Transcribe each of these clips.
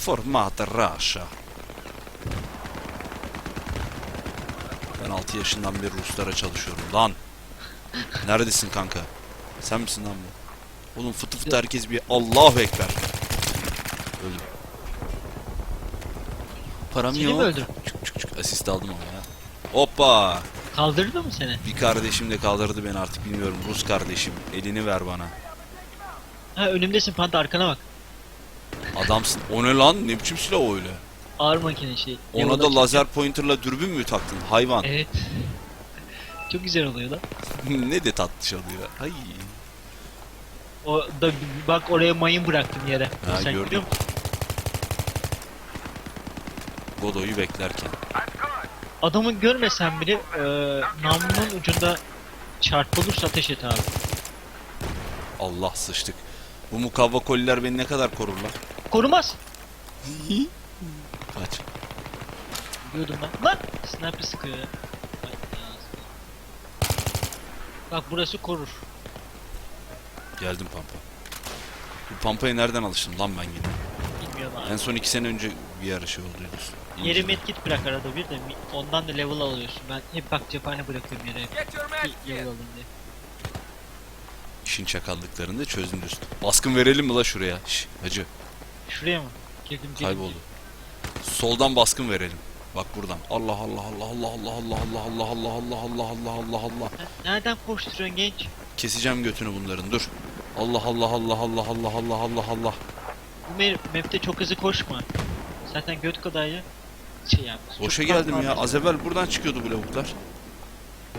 Formata Russia. Ben 6 yaşından beri Ruslara çalışıyorum lan. Neredesin kanka? Sen misin lan bu? Oğlum fıtı fıtı herkes bir Allahu Ekber. Öldüm. Param Seni mi yok. öldürdün? Çık çık çık. Asist aldım ama ya. Hoppa. Kaldırdı mı seni? Bir kardeşim de kaldırdı beni artık bilmiyorum. Rus kardeşim. Elini ver bana. Ha önümdesin Panda arkana bak. Adamsın. O ne lan? Ne biçim silah o öyle? Ağır makine şey. Ona da lazer pointerla dürbün mü taktın? Hayvan. Evet. Çok güzel oluyor lan. ne de tatlış oluyor. Ay. O da bak oraya mayın bıraktım yere. Ha, Sen gördüm. Godoy'u beklerken. Adamı görmesen bile e, namlunun ucunda çarpılırsa ateş et abi. Allah sıçtık. Bu mukavva koliler beni ne kadar korurlar? Korumaz. Kaç. Diyordum ben. Lan! Sniper sıkıyor ya. Ay, ağzına. Bak burası korur. Geldim Pampa. Bu Pampa'ya nereden alıştım lan ben yine? Bilmiyorum abi. En son iki sene önce bir yarışı oldu. Yere medkit bırak arada bir de mi- ondan da level alıyorsun. Ben hep bak cephane bırakıyorum yere. Get your med level alayım diye. İşin çakallıklarını da çözdün dostum. Baskın verelim mi la şuraya? Şş, hacı Şuraya mı? Girdim girdim. kayboldu. Soldan baskın verelim. Bak buradan. Allah Allah Allah Allah Allah Allah Allah Allah Allah Allah Allah Allah Allah Allah. Nereden koşturuyorsun genç? Keseceğim götünü bunların dur. Allah Allah Allah Allah Allah Allah Allah Allah. Bu map'te çok hızlı koşma. Zaten göt kadar ya. Şey yani. Boşa geldim ya. Az evvel buradan çıkıyordu bu lavuklar.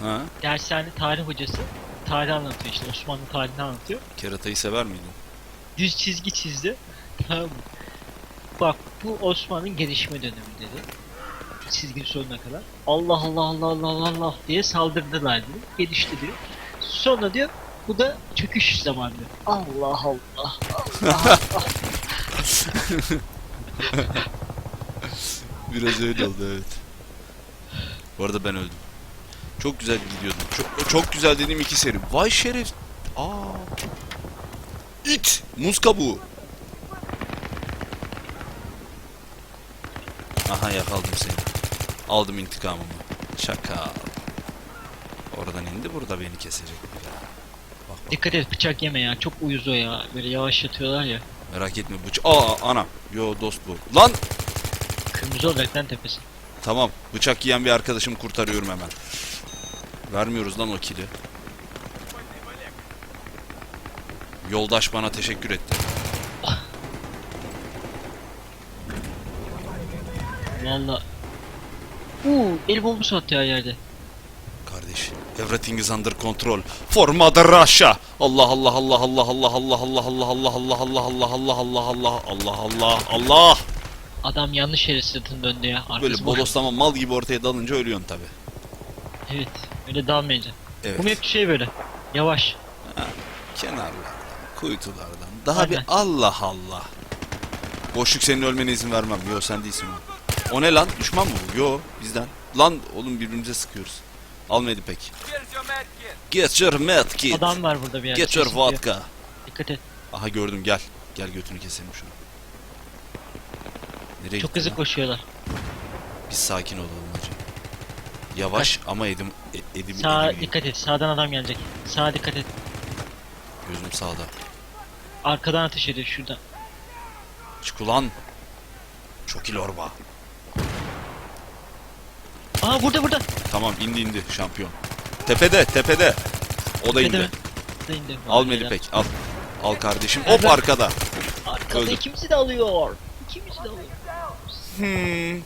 Ha? dershane tarih hocası. Tarih anlatıyor işte Osmanlı tarihini anlatıyor. Keratayı sever miydin? Düz çizgi çizdi. Tamam mı? Bak bu Osmanlı'nın gelişme dönemi dedi. Çizginin sonuna kadar. Allah Allah Allah Allah Allah Allah diye saldırdılar diyor. Gelişti diyor. Sonra diyor bu da çöküş zamanı diyor. Allah Allah. Biraz öyle oldu evet. Bu arada ben öldüm. Çok güzel gidiyordum. Çok, çok güzel dediğim iki seri. Vay şeref. Aa. İt. Muz kabuğu. Aha yakaladım seni. Aldım intikamımı. Şaka. Oradan indi burada beni kesecek. Bak, bak. Dikkat et bıçak yeme ya. Çok uyuz o ya. Böyle yavaş yatıyorlar ya. Merak etme bıç. Aa ana. Yo dost bu. Lan. Kırmızı olacak lan tepesi. Tamam. Bıçak yiyen bir arkadaşımı kurtarıyorum hemen. Vermiyoruz lan o kili. Yoldaş bana teşekkür etti. Valla. Uuu el bombası attı ya yerde. Kardeş. Everything is under control. For Mother Russia. Allah Allah Allah Allah Allah Allah Allah Allah Allah Allah Allah Allah Allah Allah Allah Allah Allah Allah Adam yanlış yere sırtını döndü ya. Böyle bodoslama mal gibi ortaya dalınca ölüyorsun tabi. Evet. Öyle dalmayınca. Evet. Bu map şey böyle. Yavaş. Kenarlardan, kuytulardan. Daha bir Aynen. Allah Allah. Boşluk senin ölmene izin vermem. Yo sen değilsin o. O ne lan? Düşman mı bu? Yo bizden. Lan oğlum birbirimize sıkıyoruz. Al Medipek. Here's your med kit. Get your med kit. Adam var burada bir yerde. Get your diyor. vodka. Dikkat et. Aha gördüm gel. Gel götünü keselim şunu. Nereye Çok hızlı koşuyorlar. Biz sakin olalım. Yavaş ama edim e- edim Sağa edim- dikkat et. Sağdan adam gelecek. Sağa dikkat et. Gözüm sağda. Arkadan ateş ediyor şuradan. Çık ulan. Çok il orba. Aa burada burada. Tamam indi indi şampiyon. Tepede tepede. O da Tepede indi. Da indi. Al Melipek al. Al kardeşim. Evet. Hop arkada. Arkada Öldüm. ikimizi de alıyor. İkimizi de alıyor. Hmm.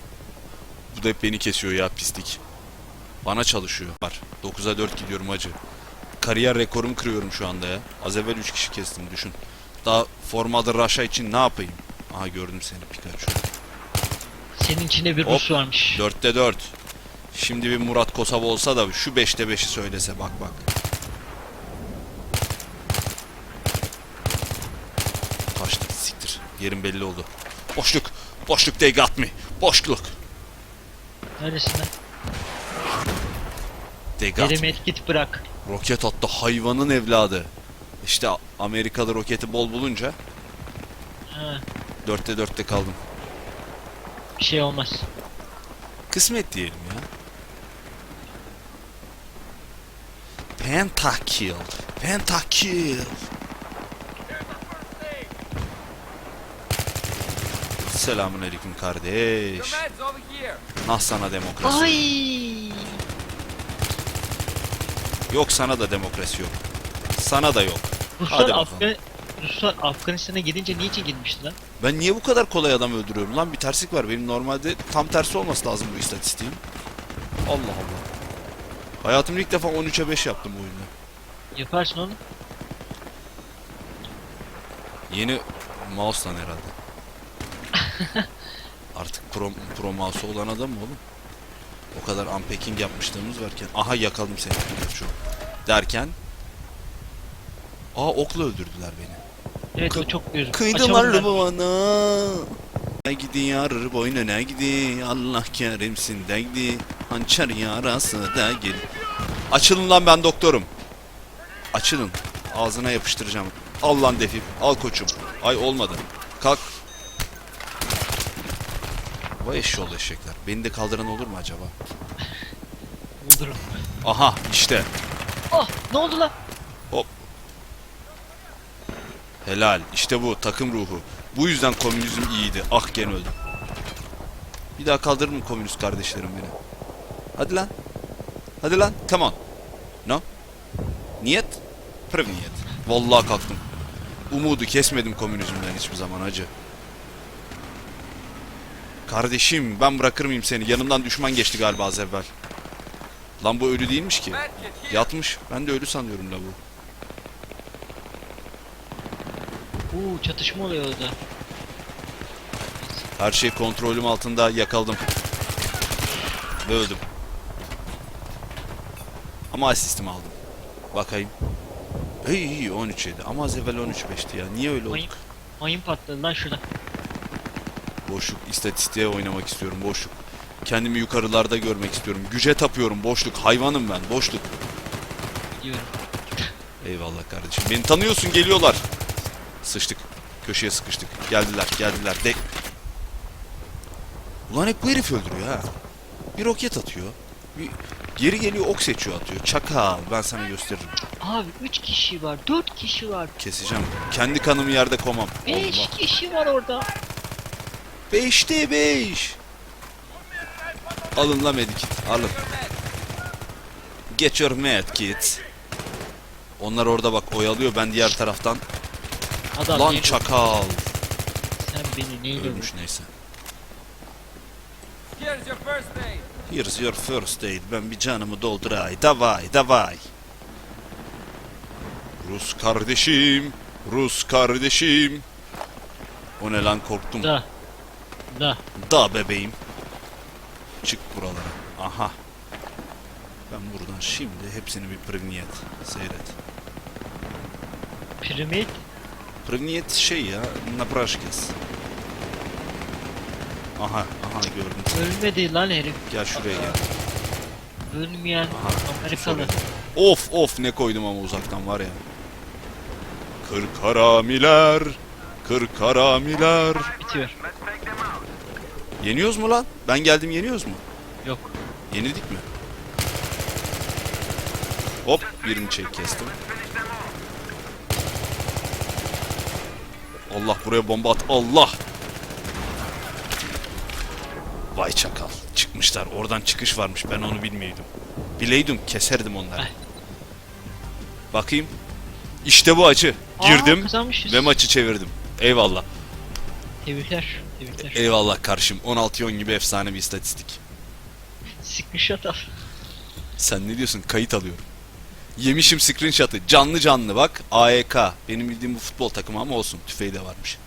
Bu da hep beni kesiyor ya pislik. Bana çalışıyor. Var. 9'a 4 gidiyorum hacı. Kariyer rekorumu kırıyorum şu anda ya. Az evvel 3 kişi kestim düşün. Daha formadır Raşa için ne yapayım? Aha gördüm seni Pikachu. Senin içinde bir Hop. Rus varmış. Dörtte dört. Şimdi bir Murat Kosov olsa da şu beşte beşi söylese bak bak. Kaçtı siktir. Yerim belli oldu. Boşluk. Boşluk they got me. Boşluk. Neredesin Beni me. medkit bırak. Roket attı hayvanın evladı. İşte Amerikalı roketi bol bulunca Ha, dörtte dörtte kaldım. bir şey olmaz. Kısmet diyelim ya. Pentakill. Pentakill. Selamun aleyküm kardeş. Your meds over here. Nah sana demokrasi. Ay! Yok sana da demokrasi yok. Sana da yok. Ruslar, Hadi. Afgan Ruslar Afganistan'a gidince niçin gitmişti lan? Ben niye bu kadar kolay adam öldürüyorum lan? Bir terslik var. Benim normalde tam tersi olması lazım bu istatistiğim. Allah Allah. Hayatımda ilk defa 13'e 5 yaptım bu oyunda. Yaparsın onu. Yeni mouse'dan herhalde. Artık pro, pro mouse olan adam mı oğlum? O kadar unpacking yapmışlığımız varken. Aha yakaladım seni Pikachu. Derken. Aa okla öldürdüler beni. Evet o çok gözüm. Kıydılar bana. Ne gidiyor boynuna gidi Allah kerimsin de gidi Hançer yarası da gel Açılın lan ben doktorum Açılın Ağzına yapıştıracağım Al lan defip al koçum Ay olmadı Kalk Vay eşşoğlu eşekler. Beni de kaldıran olur mu acaba? Bulurum. Aha işte. Oh ne oldu lan? Helal. İşte bu takım ruhu. Bu yüzden komünizm iyiydi. Ah gene öldüm. Bir daha kaldırır mı komünist kardeşlerim beni? Hadi lan. Hadi lan come on. No? Niyet? Prv niyet Vallahi kalktım. Umudu kesmedim komünizmden hiçbir zaman hacı Kardeşim ben bırakır mıyım seni yanımdan düşman geçti galiba az evvel Lan bu ölü değilmiş ki. Yatmış ben de ölü sanıyorum la bu Uuu çatışma oluyor orada. Her şey kontrolüm altında yakaladım. Ve öldüm. Ama asistimi aldım. Bakayım. İyi iyi 13 yedi ama az evvel 13 5'ti ya. Niye öyle Mayın, olduk? mayın patladı lan şurada. Boşluk istatistiğe oynamak istiyorum boşluk. Kendimi yukarılarda görmek istiyorum. Güce tapıyorum boşluk. Hayvanım ben boşluk. Diyorum. Eyvallah kardeşim. Beni tanıyorsun geliyorlar. Sıçtık. Köşeye sıkıştık. Geldiler geldiler. De Ulan hep bu herif öldürüyor ha. Bir roket atıyor. Bir geri geliyor ok seçiyor atıyor. Çakal. Ben sana gösteririm. Abi 3 kişi var, 4 kişi var, Keseceğim. Kendi kanımı yerde komam. 5 Allah. kişi var orada. Beşte beş. Alın la medikit. Alın. Get your medkit. Onlar orada bak oyalıyor. Ben diğer taraftan. Adam Lan niye- çakal. sen beni neyle Ölmüş neyse. Here's your first aid. Here's your first aid. Ben bir canımı dolduray. Davay, davay. Rus kardeşim. Rus kardeşim. O ne lan korktum. Da. Da. Da bebeğim. Çık buralara. Aha. Ben buradan şimdi hepsini bir privniyet seyret. Piramit. Privniyet şey ya, Nabraşkes. Aha, aha gördüm. Ölmedi lan herif. Gel şuraya gel. Ölmeyen Aha, Amerikalı. Of of ne koydum ama uzaktan var ya. Kırk haramiler, kırk haramiler. Bitiyor. Yeniyoruz mu lan? Ben geldim yeniyoruz mu? Yok. Yenildik mi? Hop birini çek kestim. Allah buraya bomba at. Allah! Vay çakal. Çıkmışlar. Oradan çıkış varmış. Ben onu bilmiyordum. Bileydim keserdim onları. Ay. Bakayım. İşte bu açı. Aa, Girdim kazanmışız. ve maçı çevirdim. Eyvallah. Tebrikler. Tebrikler. Eyvallah karşım. 16 10 gibi efsane bir istatistik. Screenshot al. Sen ne diyorsun? Kayıt alıyorum. Yemişim screenshot'ı. Canlı canlı bak. AEK. Benim bildiğim bu futbol takımı ama olsun. Tüfeği de varmış.